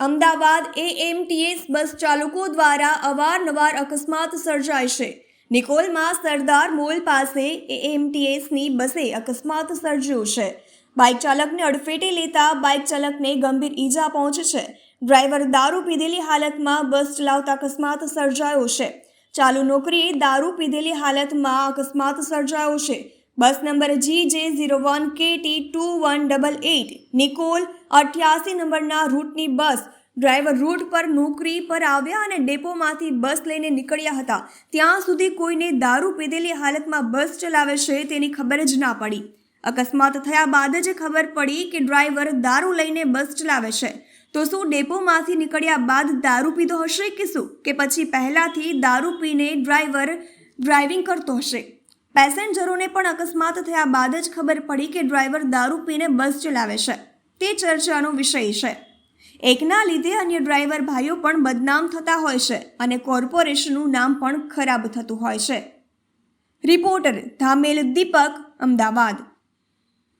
Ahmedabad AMTS બસ ચાલકો દ્વારા અવારનવાર અકસ્માત સર્જાય છે. નિકોલમાં સરદાર મોલ પાસે એએમટીએસની બસે અકસ્માત સર્જ્યો છે. બાઇક ચાલકને અડફેટે લેતા બાઇક ચાલકને ગંભીર ઈજા પહોંચી છે. ડ્રાઈવર દારૂ પીધેલી હાલતમાં બસ ચલાવતા અકસ્માત સર્જાયો છે. ચાલુ નોકરીએ દારૂ પીધેલી હાલતમાં અકસ્માત સર્જાયો છે. Bus number G J zero one K T two one double eight Nikol, અઠ્યાસી નંબરના રૂટની બસ ડ્રાઈવર રૂટ પર નોકરી પર આવ્યા અને ડેપોમાંથી બસ લઈને નીકળ્યા હતા. ત્યાં સુધી કોઈને દારૂ પીધેલી હાલતમાં બસ ચલાવે છે તેની ખબર જ ના પડી. અકસ્માત થયા બાદ જ ખબર પડી કે ડ્રાઈવર દારૂ લઈને બસ ચલાવે છે. તો શું ડેપોમાંથી નીકળ્યા બાદ દારૂ પીધો હશે કે શું? કે પછી પહેલાંથી દારૂ પીને ડ્રાઈવર ડ્રાઇવિંગ કરતો હશે? પેસેન્જરોને પણ અકસ્માત થયા બાદ જ ખબર પડી કે ડ્રાઈવર દારૂ પીને બસ ચલાવે છે. તે ચર્ચાનો વિષય છે. એકના લીધે અન્ય ડ્રાઈવર ભાઈઓ પણ બદનામ થતા હોય છે અને કોર્પોરેશનનું નામ પણ ખરાબ થતું હોય છે. રિપોર્ટર ધામેલ દીપક, અમદાવાદ.